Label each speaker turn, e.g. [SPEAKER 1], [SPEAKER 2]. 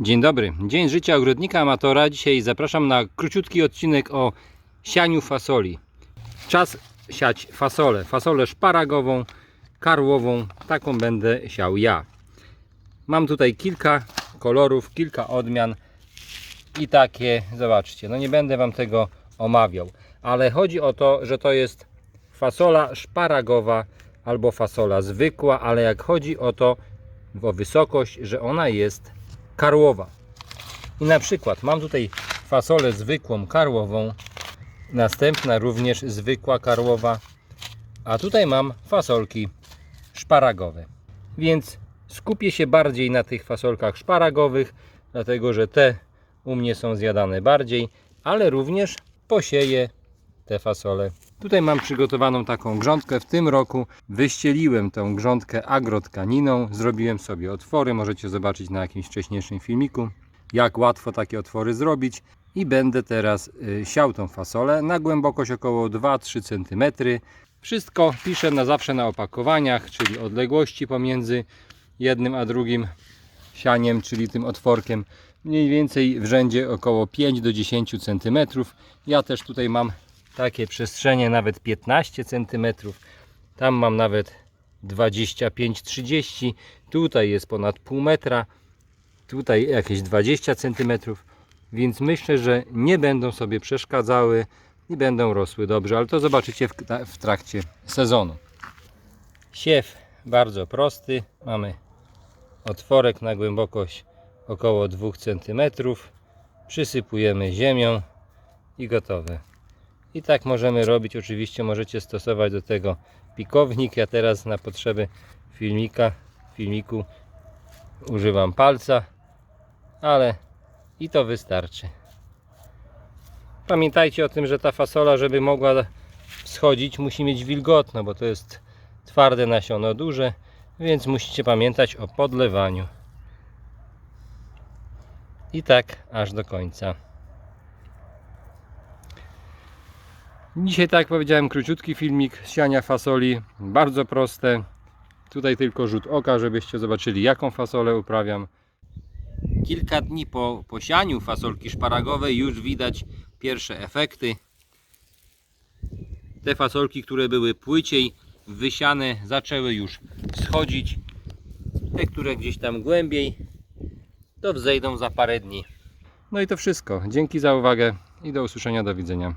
[SPEAKER 1] Dzień dobry, dzień życia ogrodnika amatora. Dzisiaj zapraszam na króciutki odcinek o sianiu fasoli. Czas siać fasolę, fasolę szparagową, karłową, taką będę siał ja. Mam tutaj kilka kolorów, kilka odmian i takie, zobaczcie, no nie będę Wam tego omawiał, ale chodzi o to, że to jest fasola szparagowa albo fasola zwykła, ale jak chodzi o to, o wysokość, że ona jest karłowa. I na przykład mam tutaj fasolę zwykłą karłową, następna również zwykła karłowa, a tutaj mam fasolki szparagowe. Więc skupię się bardziej na tych fasolkach szparagowych, dlatego że te u mnie są zjadane bardziej, ale również posieję te fasole. Tutaj mam przygotowaną taką grządkę. W tym roku wyścieliłem tą grządkę agrotkaniną. Zrobiłem sobie otwory. Możecie zobaczyć na jakimś wcześniejszym filmiku, jak łatwo takie otwory zrobić. I będę teraz y, siał tą fasolę na głębokość około 2-3 cm. Wszystko piszę na zawsze na opakowaniach, czyli odległości pomiędzy jednym a drugim sianiem, czyli tym otworkiem. Mniej więcej w rzędzie około 5 do 10 cm. Ja też tutaj mam takie przestrzenie nawet 15 cm. Tam mam nawet 25-30. Tutaj jest ponad pół metra. Tutaj jakieś 20 cm. Więc myślę, że nie będą sobie przeszkadzały i będą rosły dobrze, ale to zobaczycie w, trakcie sezonu. Siew bardzo prosty. Mamy otworek na głębokość około 2 cm. Przysypujemy ziemią i gotowe. I tak możemy robić. Oczywiście możecie stosować do tego pikownik. Ja teraz na potrzeby filmika, filmiku używam palca, ale i to wystarczy. Pamiętajcie o tym, że ta fasola, żeby mogła wschodzić, musi mieć wilgotno, bo to jest twarde nasiono duże, więc musicie pamiętać o podlewaniu. I tak aż do końca. Dzisiaj, tak jak powiedziałem, króciutki filmik siania fasoli. Bardzo proste. Tutaj tylko rzut oka, żebyście zobaczyli, jaką fasolę uprawiam. Kilka dni po posianiu fasolki szparagowej już widać pierwsze efekty. Te fasolki, które były płyciej wysiane, zaczęły już schodzić. Te, które gdzieś tam głębiej, to wzejdą za parę dni. No i to wszystko. Dzięki za uwagę i do usłyszenia, do widzenia.